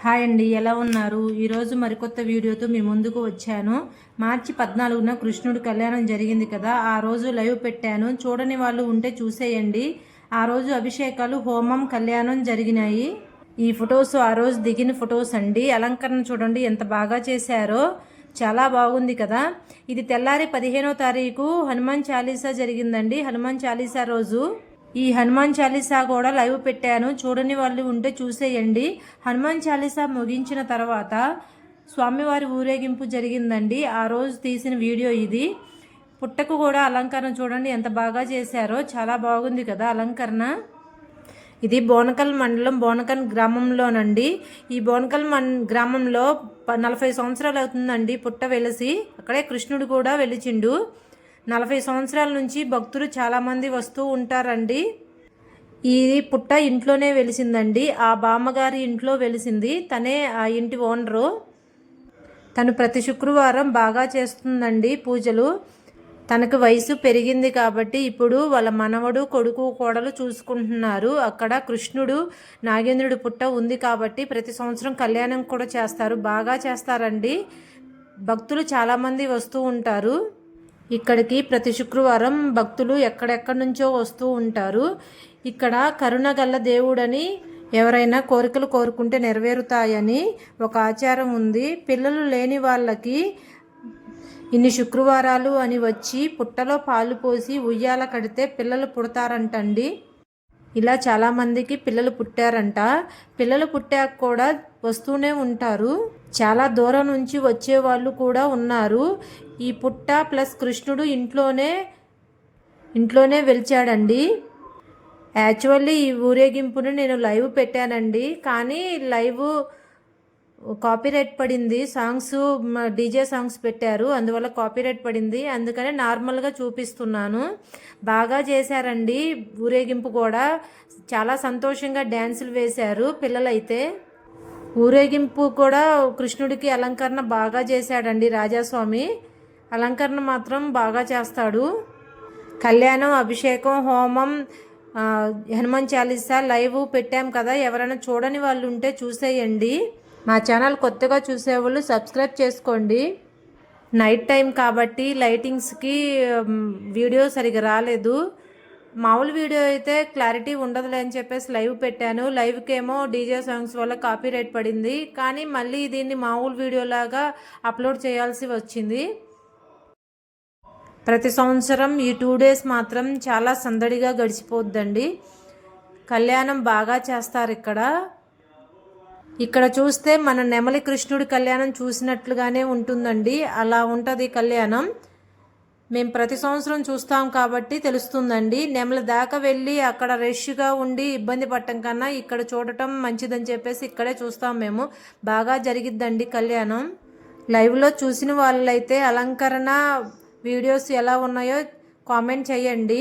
Hi అండి ఎలా ఉన్నారు? ఈరోజు మరికొత్త వీడియోతో మీ ముందుకు వచ్చాను. మార్చి పద్నాలుగున కృష్ణుడు కళ్యాణం జరిగింది కదా ఆ రోజు లైవ్ పెట్టాను. చూడని వాళ్ళు ఉంటే చూసేయండి. ఆ రోజు అభిషేకాలు హోమం కళ్యాణం జరిగినాయి. ఈ ఫొటోస్ ఆ రోజు దిగిన ఫొటోస్ అండి. అలంకరణ చూడండి ఎంత బాగా చేశారో. చాలా బాగుంది కదా. ఇది తెల్లారి పదిహేనో తారీఖు హనుమాన్ చాలీసా జరిగిందండి. హనుమాన్ చాలీసా రోజు. ఈ హనుమాన్ చాలీసా కూడా లైవ్ పెట్టాను. చూడని వాళ్ళు ఉంటే చూసేయండి. హనుమాన్ చాలీసా ముగించిన తర్వాత స్వామివారి ఊరేగింపు జరిగిందండి. ఆ రోజు తీసిన వీడియో ఇది. పుట్టకు కూడా అలంకరణ చూడండి ఎంత బాగా చేశారో. చాలా బాగుంది కదా అలంకరణ. ఇది బోనకల్ మండలం బోనకల్ గ్రామంలోనండి. ఈ బోనకల్ మన్ గ్రామంలో నలభై సంవత్సరాలు అవుతుందండి పుట్ట వెలిసి. అక్కడే కృష్ణుడు కూడా వెలిచిండు. నలభై సంవత్సరాల నుంచి భక్తులు చాలామంది వస్తూ ఉంటారండి. ఈ పుట్ట ఇంట్లోనే వెలిసిందండి. ఆ బామ్మగారి ఇంట్లో వెలిసింది. తనే ఆ ఇంటి ఓనరు. తను ప్రతి శుక్రవారం బాగా చేస్తుందండి పూజలు. తనకు వయసు పెరిగింది కాబట్టి ఇప్పుడు వాళ్ళ మనవడు కొడుకు కోడలు చూసుకుంటున్నారు. అక్కడ కృష్ణుడు నాగేంద్రుడు పుట్ట ఉంది కాబట్టి ప్రతి సంవత్సరం కళ్యాణం కూడా చేస్తారు. బాగా చేస్తారండి. భక్తులు చాలామంది వస్తూ ఉంటారు. ఇక్కడికి ప్రతి శుక్రవారం భక్తులు ఎక్కడెక్కడి నుంచో వస్తూ ఉంటారు. ఇక్కడ కరుణగల్ల దేవుడని ఎవరైనా కోరికలు కోరుకుంటే నెరవేరుతాయని ఒక ఆచారం ఉంది. పిల్లలు లేని వాళ్ళకి ఇన్ని శుక్రవారాలు అని వచ్చి పుట్టలో పాలు పోసి ఉయ్యాల కడితే పిల్లలు పుడతారంటండి. ఇలా చాలామందికి పిల్లలు పుట్టారంట. పిల్లలు పుట్టాక కూడా వస్తూనే ఉంటారు. చాలా దూరం నుంచి వచ్చే వాళ్ళు కూడా ఉన్నారు. ఈ పుట్ట ప్లస్ కృష్ణుడు ఇంట్లోనే ఇంట్లోనే వెలిచాడండి. యాక్చువల్లీ ఈ ఊరేగింపును నేను లైవ్ పెట్టానండి. కానీ లైవ్ కాపీరైట్ పడింది. సాంగ్స్ డీజే సాంగ్స్ పెట్టారు. అందువల్ల కాపీరైట్ పడింది. అందుకనే నార్మల్గా చూపిస్తున్నాను. బాగా చేశారండి. ఊరేగింపు కూడా. చాలా సంతోషంగా డ్యాన్సులు వేశారు పిల్లలైతే. ఊరేగింపు కూడా కృష్ణుడికి అలంకరణ బాగా చేశాడండి రాజాస్వామి. అలంకరణ మాత్రం బాగా చేస్తాడు. కళ్యాణం అభిషేకం హోమం హనుమాన్ చాలీసా లైవ్ పెట్టాం కదా. ఎవరైనా చూడని వాళ్ళు ఉంటే చూసేయండి. మా ఛానల్ కొత్తగా చూసేవాళ్ళు సబ్స్క్రైబ్ చేసుకోండి. నైట్ టైం కాబట్టి లైటింగ్స్కి వీడియో సరిగా రాలేదు. మామూలు వీడియో అయితే క్లారిటీ ఉండదులే అని చెప్పేసి లైవ్ పెట్టాను. లైవ్కి ఏమో డీజే సాంగ్స్ వల్ల కాపీ రైట్ పడింది. కానీ మళ్ళీ దీన్ని మామూలు వీడియోలాగా అప్లోడ్ చేయాల్సి వచ్చింది. ప్రతి సంవత్సరం ఈ టూ డేస్ మాత్రం చాలా సందడిగా గడిచిపోద్దండి. కళ్యాణం బాగా చేస్తారు ఇక్కడ. ఇక్కడ చూస్తే మన నెమలి కృష్ణుడి కళ్యాణం చూసినట్లుగానే ఉంటుందండి. అలా ఉంటుంది కళ్యాణం. మేము ప్రతి సంవత్సరం చూస్తాం కాబట్టి తెలుస్తుందండి. నెమల దాకా వెళ్ళి అక్కడ రష్గా ఉండి ఇబ్బంది పడటం కన్నా ఇక్కడ చూడటం మంచిదని చెప్పేసి ఇక్కడే చూస్తాం మేము. బాగా జరిగిద్దండి కళ్యాణం. లైవ్లో చూసిన వాళ్ళైతే అలంకరణ వీడియోస్ ఎలా ఉన్నాయో కామెంట్ చేయండి.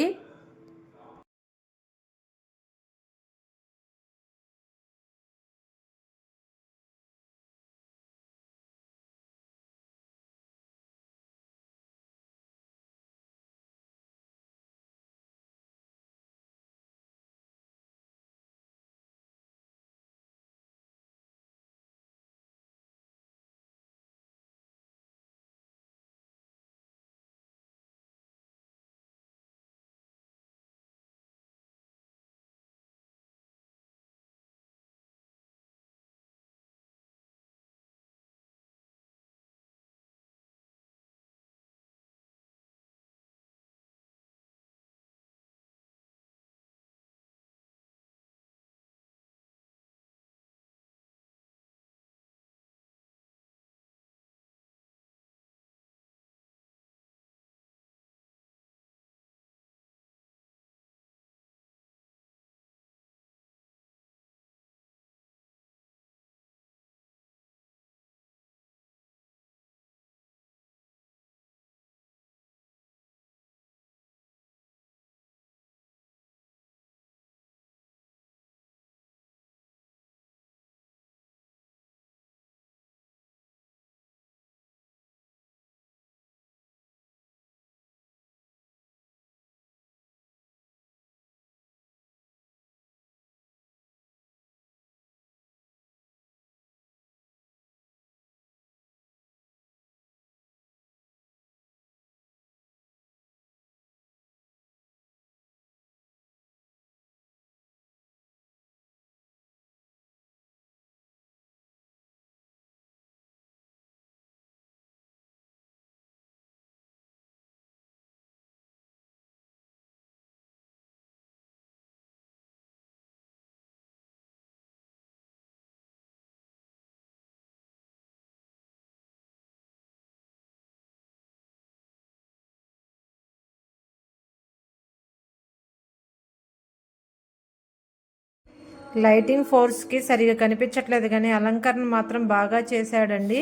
లైటింగ్ ఫోర్స్కి సరిగా కనిపించట్లేదు కానీ అలంకరణ మాత్రం బాగా చేశాడండి.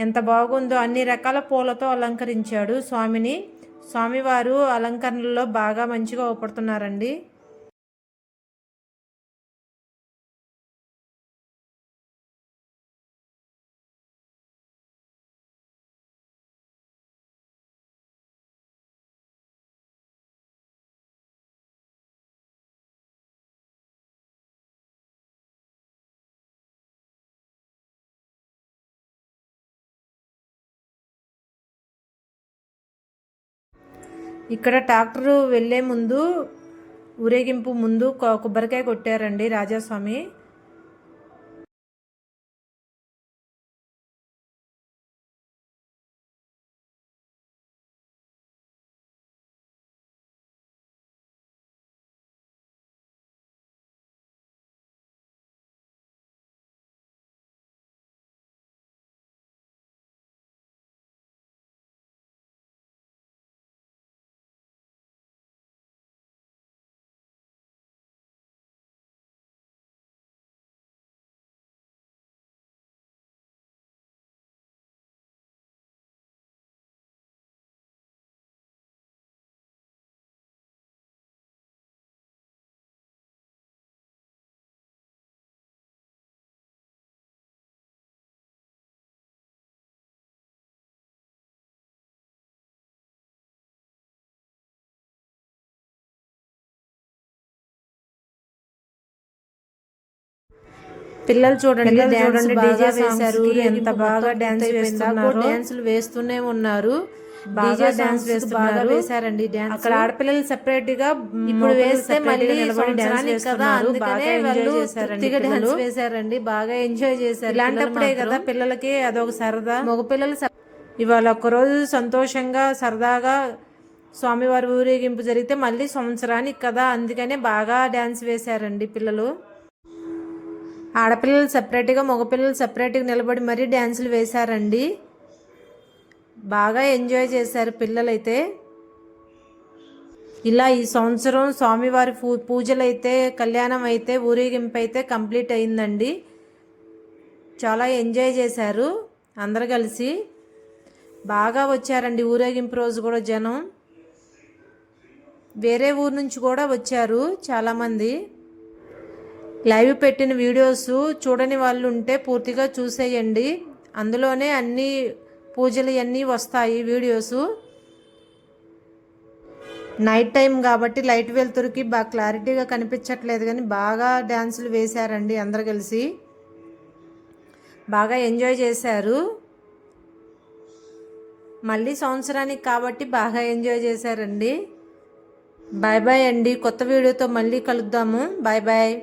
ఎంత బాగుందో అన్ని రకాల పూలతో అలంకరించాడు. స్వామిని స్వామివారు అలంకరణలో బాగా మంచిగా ఊపడుతున్నారండి ఇక్కడ ట్రాక్టర్ వెళ్ళే ముందు ఊరేగింపు ముందు కొబ్బరికాయ కొట్టారండి రాజాస్వామి. పిల్లలు చూడండి చూడండి డీజే వేశారు ఎంత బాగా డాన్స్ వేస్తున్నారు. డాన్సులు వేస్తూనే ఉన్నారు. బాగా డాన్స్ బాగా వేశారండి డాన్స్ అక్కడ ఆడపిల్లలు సెపరేట్గా ఇప్పుడు వేస్తే మళ్ళీ డాన్స్ వేస్తున్నారు. బాగా ఎంజాయ్ చేశారండి డాన్స్ వేశారండి బాగా ఎంజాయ్ చేశారు ఇలాంటప్పుడే కదా పిల్లలకి అదొక సరదా. మగపిల్లలు స- ఇవాళ ఒక్కరోజు సంతోషంగా సరదాగా స్వామివారి ఊరేగింపు జరిగితే మళ్ళీ సంవత్సరానికి కదా అందుకనే బాగా డాన్స్ వేశారండి పిల్లలు. ఆడపిల్లలు సపరేట్గా మగపిల్లలు సపరేట్గా నిలబడి మరీ డ్యాన్సులు వేశారండి. బాగా ఎంజాయ్ చేశారు పిల్లలైతే. ఇలా ఈ సంవత్సరం స్వామివారి పూ పూజలైతే కళ్యాణం అయితే ఊరేగింపు అయితే కంప్లీట్ అయిందండి. చాలా ఎంజాయ్ చేశారు అందరు కలిసి. బాగా వచ్చారండి ఊరేగింపు రోజు కూడా జనం. వేరే ఊరు నుంచి కూడా వచ్చారు చాలామంది. లైవ్ పెట్టిన వీడియోస్ చూడని వాళ్ళు ఉంటే పూర్తిగా చూసేయండి. అందులోనే అన్ని పూజలు అన్నీ వస్తాయి వీడియోస్. నైట్ టైం కాబట్టి లైట్ వెలుతురికి బాగా క్లారిటీగా కనిపించట్లేదు కానీ బాగా డ్యాన్సులు వేశారండి అందరు కలిసి. బాగా ఎంజాయ్ చేశారు. మళ్ళీ సంవత్సరానికి కాబట్టి బాగా ఎంజాయ్ చేశారండి. బాయ్ బాయ్ అండి. కొత్త వీడియోతో మళ్ళీ కలుద్దాము. Bye bye